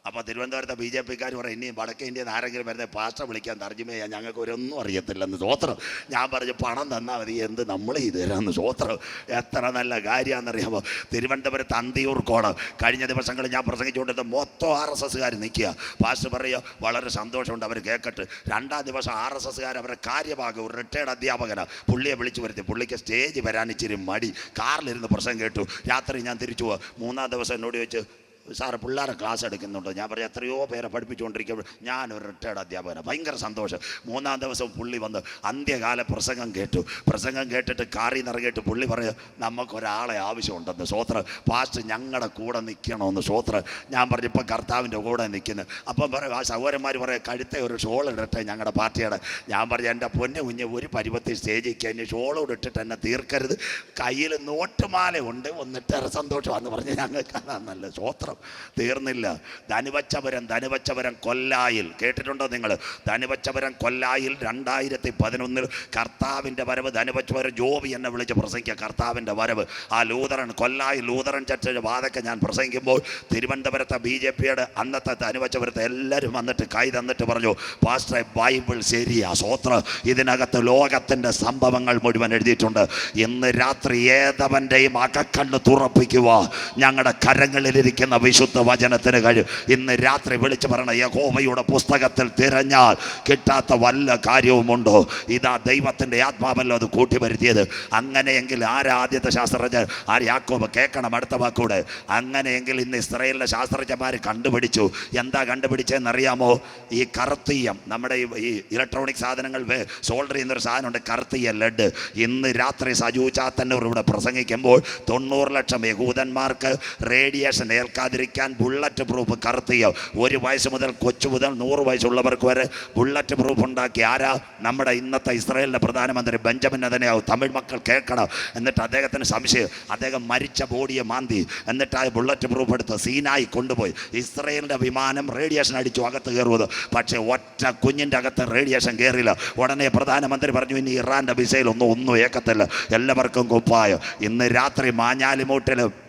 S1: അപ്പോൾ തിരുവനന്തപുരത്തെ ബി ജെ പിക്കാർ പറയും ഇനിയും വടക്കേ ഇന്ത്യയിൽ നിന്ന് ആരെങ്കിലും വരുന്നത് പാസ്റ്റർ വിളിക്കാൻ തർജമ ചെയ്യാൻ ഞങ്ങൾക്ക് ഒരൊന്നും അറിയത്തില്ലെന്ന് സ്വോത്രം ഞാൻ പറഞ്ഞു പണം തന്നാൽ മതി എന്ത് നമ്മൾ ചെയ്ത് തരാമെന്ന് സ്വോത്രം എത്ര നല്ല കാര്യമാണെന്നറിയാമോ തിരുവനന്തപുരത്ത് അന്തിയൂർക്കോട് കഴിഞ്ഞ ദിവസങ്ങളിൽ ഞാൻ പ്രസംഗിച്ചുകൊണ്ടിരുന്ന മൊത്തം ആർ എസ് എസ്സുകാർ നിൽക്കുക. പാസ്റ്റർ പറയുക വളരെ സന്തോഷമുണ്ട് അവർ കേൾക്കട്ട് രണ്ടാം ദിവസം ആർ എസ് എസ്സുകാർ അവരുടെ കാര്യഭാഗം ഒരു റിട്ടയർഡ് അധ്യാപകനാണ് പുള്ളിയെ വിളിച്ചു വരുത്തി പുള്ളിക്ക് സ്റ്റേജ് വരാൻ ഇച്ചിരി മടി. കാറിലിരുന്ന് പ്രസംഗം കേട്ടു. രാത്രി ഞാൻ തിരിച്ചു പോവാ. മൂന്നാം ദിവസം എന്നോട് ചോദിച്ചു സാറ് പിള്ളേരെ ക്ലാസ് എടുക്കുന്നുണ്ട്. ഞാൻ പറയാം എത്രയോ പേരെ പഠിപ്പിച്ചുകൊണ്ടിരിക്കുമ്പോൾ ഞാനൊരു റിട്ടയർഡ് അധ്യാപകനാണ് ഭയങ്കര സന്തോഷം. മൂന്നാം ദിവസം പുള്ളി വന്ന് അന്ത്യകാല പ്രസംഗം കേട്ടു. പ്രസംഗം കേട്ടിട്ട് കാറി നിറങ്ങിയിട്ട് പുള്ളി പറയുക നമുക്കൊരാളെ ആവശ്യമുണ്ടെന്ന് സ്വോത്ര പാസ്റ്റ് ഞങ്ങളുടെ കൂടെ നിൽക്കണമെന്ന് സ്വോത്ര ഞാൻ പറഞ്ഞു ഇപ്പം കർത്താവിന്റെ കൂടെ നിൽക്കുന്നു അപ്പം പറയും ആ സഹോദരന്മാർ പറയാം കഴുത്തെ ഒരു ഷോൾ ഇടട്ടെ ഞങ്ങളുടെ പാർട്ടിയുടെ. ഞാൻ പറഞ്ഞു എന്റെ പൊന്നു കുഞ്ഞ് ഒരു പരുവത്തിൽ സ്റ്റേജിൽ കഴിഞ്ഞ് ഷോളോട് ഇട്ടിട്ട് എന്നെ തീർക്കരുത്. കയ്യിൽ നോട്ടുമാല ഉണ്ട് ഒന്നിട്ടേറെ സന്തോഷമാണെന്ന് പറഞ്ഞ് ഞങ്ങൾക്ക് നല്ല സ്വോത്രം തീർന്നില്ല. ധനുവച്ചപുരം ധനുവച്ചപുരം കൊല്ലായിൽ. കേട്ടിട്ടുണ്ടോ നിങ്ങൾ? ധനുവച്ചപുരം കൊല്ലായിൽ രണ്ടായിരത്തി പതിനൊന്നിൽ കർത്താവിന്റെ വരവ് ധനുവച്ചപുരം ജോബി എന്നെ വിളിച്ച് പ്രസംഗിക്കുക കർത്താവിന്റെ വരവ്. ആ ലൂതറൻ കൊല്ലായി ലൂതറൻ ചർച്ചയുടെ വാതൊക്കെ ഞാൻ പ്രസംഗിക്കുമ്പോൾ തിരുവനന്തപുരത്തെ ബി ജെ പിയുടെ അന്നത്തെ ധനുവച്ചപുരത്തെ എല്ലാവരും വന്നിട്ട് കൈ തന്നിട്ട് പറഞ്ഞു പാസ്റ്ററെ ബൈബിൾ ശരിയാ സ്വോത്ര. ഇതിനകത്ത് ലോകത്തിന്റെ സംഭവങ്ങൾ മുഴുവൻ എഴുതിയിട്ടുണ്ട്. ഇന്ന് രാത്രി ഏതവന്റെയും അകക്കണ്ണ് തുറപ്പിക്കുക ഞങ്ങളുടെ കരങ്ങളിലിരിക്കുന്ന വിശുദ്ധ വചനത്തിന് കഴിയും ഇന്ന് രാത്രി വിളിച്ചു പറയണ യഹോവയുടെ പുസ്തകത്തിൽ തിരഞ്ഞാൽ കിട്ടാത്ത വല്ല കാര്യവുമുണ്ടോ? ഇതാ ദൈവത്തിന്റെ ആത്മാവല്ലോ അത് കൂട്ടി വരുത്തിയത് അങ്ങനെയെങ്കിൽ ആരാദ്യത്തെ ശാസ്ത്രജ്ഞർ ആ യാക്കോബ്? കേൾക്കണം അടുത്ത വാക്കൂടെ. അങ്ങനെയെങ്കിൽ ഇന്ന് ഇസ്രയേലിലെ ശാസ്ത്രജ്ഞന്മാർ കണ്ടുപിടിച്ചു. എന്താ കണ്ടുപിടിച്ചതെന്നറിയാമോ ഈ കറുത്തീയം. നമ്മുടെ ഈ- ഇലക്ട്രോണിക് സാധനങ്ങൾ സോൾഡർ ചെയ്യുന്നൊരു സാധനമുണ്ട്. കറുത്തീയ ലഡ്. ഇന്ന് രാത്രി സജു ഇവിടെ പ്രസംഗിക്കുമ്പോൾ തൊണ്ണൂറ് ലക്ഷം യഹൂദന്മാർക്ക് റേഡിയേഷൻ ഏൽക്കാതിരിക്കാൻ ബുള്ളറ്റ് പ്രൂഫ് കറുത്തിയോ. ഒരു വയസ്സ് മുതൽ കൊച്ചു മുതൽ നൂറ് വയസ്സുള്ളവർക്ക് വരെ ബുള്ളറ്റ് പ്രൂഫ് ഉണ്ടാക്കി. ആരാ? നമ്മുടെ ഇന്നത്തെ ഇസ്രായേലിന്റെ പ്രധാനമന്ത്രി ബെഞ്ചമിൻ അതിനെയാവും തമിഴ് മക്കൾ കേൾക്കണം? എന്നിട്ട് അദ്ദേഹത്തിന് സംശയം. അദ്ദേഹം മരിച്ച ബോഡിയെ മാന്തി. എന്നിട്ട് ആ ബുള്ളറ്റ് പ്രൂഫ് എടുത്ത് സീനായി കൊണ്ടുപോയി. ഇസ്രയേലിന്റെ വിമാനം റേഡിയേഷൻ അടിച്ചു അകത്ത് കയറുന്നത്. പക്ഷേ ഒറ്റ കുഞ്ഞിന്റെ അകത്ത് റേഡിയേഷൻ കയറിയില്ല. ഉടനെ പ്രധാനമന്ത്രി പറഞ്ഞു ഇനി ഇറാന്റെ മിസൈലൊന്നും ഒന്നും ഏക്കത്തില്ല. എല്ലാവർക്കും കുപ്പായോ. ഇന്ന് രാത്രി മാഞ്ഞാലിമൂട്ടിലും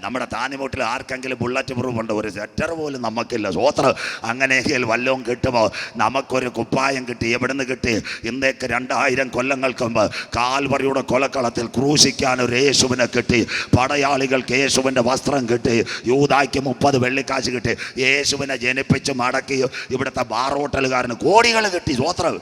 S1: നമ്മുടെ താനിമൂട്ടിൽ ആർക്കെങ്കിലും ബുള്ളറ്റ് പ്രൂഫ് ഉണ്ട് ഒരു സെറ്റർ പോലും നമുക്കില്ല. സ്വോത്ര അങ്ങനെയെങ്കിൽ വല്ലതും കിട്ടുമോ? നമുക്കൊരു കുപ്പായം കിട്ടി എവിടുന്ന് കിട്ടി? ഇന്നേക്ക് രണ്ടായിരം കൊല്ലങ്ങൾക്ക് മുമ്പ് കാൽവറിയുടെ കൊലക്കളത്തിൽ ക്രൂശിക്കാൻ ഒരു യേശുവിനെ കിട്ടി. പടയാളികൾക്ക് യേശുവിന്റെ വസ്ത്രം കിട്ടി. യൂതായ്ക്ക് മുപ്പത് വെള്ളിക്കാശ് കിട്ടി. യേശുവിനെ ജനിപ്പിച്ച് മടക്കി ഇവിടുത്തെ ബാർ ഹോട്ടലുകാരന് കോടികൾ കിട്ടി. സ്വോത്ര.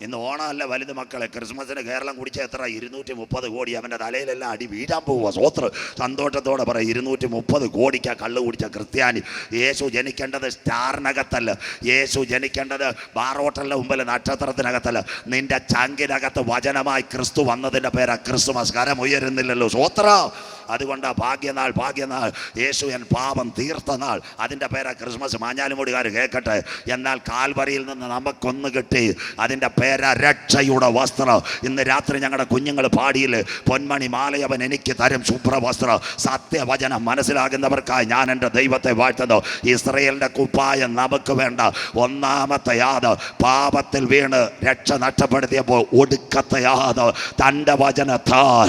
S1: ഇന്ന് ഓണമല്ല വലുത് മക്കളെ. ക്രിസ്മസിന് കേരളം കുടിച്ച എത്ര? ഇരുന്നൂറ്റി മുപ്പത് കോടി. അവന്റെ തലയിലെല്ലാം അടി വീഴാൻ പോവുക. സ്വോത്ര. സന്തോഷത്തോടെ പറ ഇരുന്നൂറ്റി മുപ്പത് കോടിക്കാ കള്ള് കുടിച്ച ക്രിസ്ത്യാനി. യേശു ജനിക്കേണ്ടത് സ്റ്റാറിനകത്തല്ല. യേശു ജനിക്കേണ്ടത് ബാറോട്ടലിന്റെ മുമ്പിൽ നക്ഷത്രത്തിനകത്തല്ല. നിന്റെ ചങ്കിനകത്ത് വചനമായി ക്രിസ്തു വന്നതിന്റെ പേരാ ക്രിസ്തുമസ് കരം ഉയരുന്നില്ലല്ലോ. സ്വോത്ര. അതുകൊണ്ട് ഭാഗ്യനാൾ ഭാഗ്യനാൾ. യേശു എൻ പാപം തീർത്ത നാൾ. അതിന്റെ പേരാ ക്രിസ്മസ്. മാഞ്ഞാലുമൂടുകാർ കേൾക്കട്ടെ എന്നാൽ കാൽവറിയിൽ നിന്ന് നമുക്കൊന്ന് കിട്ടി. അതിന്റെ പേരാ രക്ഷയുടെ വസ്ത്രം. ഇന്ന് രാത്രി ഞങ്ങളുടെ കുഞ്ഞുങ്ങൾ പാടിയില്ലേ? പൊന്മണി മാലയവൻ എനിക്ക് തരും ശുഭ്രവസ്ത്രം. സത്യവചനം മനസ്സിലാകുന്നവർക്കായി ഞാൻ എന്റെ ദൈവത്തെ വാഴ്ത്തുന്നു. ഇസ്രയേലിന്റെ കുപ്പായം നമുക്ക് വേണ്ട. ഒന്നാമത്തെ യാത് പാപത്തിൽ വീണ് രക്ഷ നഷ്ടപ്പെടുത്തിയപ്പോൾ ഒടുക്കത്തെ യാത് തന്റെ വചനത്താൽ.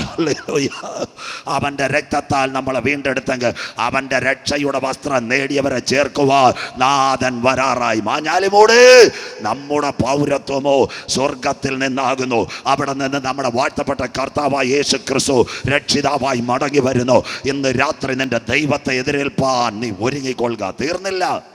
S1: അവന്റെ രക്തത്താൽ നമ്മൾ വീണ്ടെടുത്തെങ്കിൽ അവന്റെ രക്ഷയുടെ വസ്ത്രം നേടിയവരെ ചേർക്കുവാൻ നാഥൻ വരാറായി. മാഞ്ഞാലിമൂട് നമ്മുടെ പൗരത്വമോ സ്വർഗത്തിൽ നിന്നാകുന്നു. അവിടെ നിന്ന് നമ്മുടെ വാഴ്ത്തപ്പെട്ട കർത്താവായ യേശു ക്രിസ്തു രക്ഷിതാവായി മടങ്ങി വരുന്നു. ഇന്ന് രാത്രി നിന്റെ ദൈവത്തെ എതിരേൽപ്പാൻ നീ ഒരുങ്ങിക്കൊള്ളുക. തീർന്നില്ല.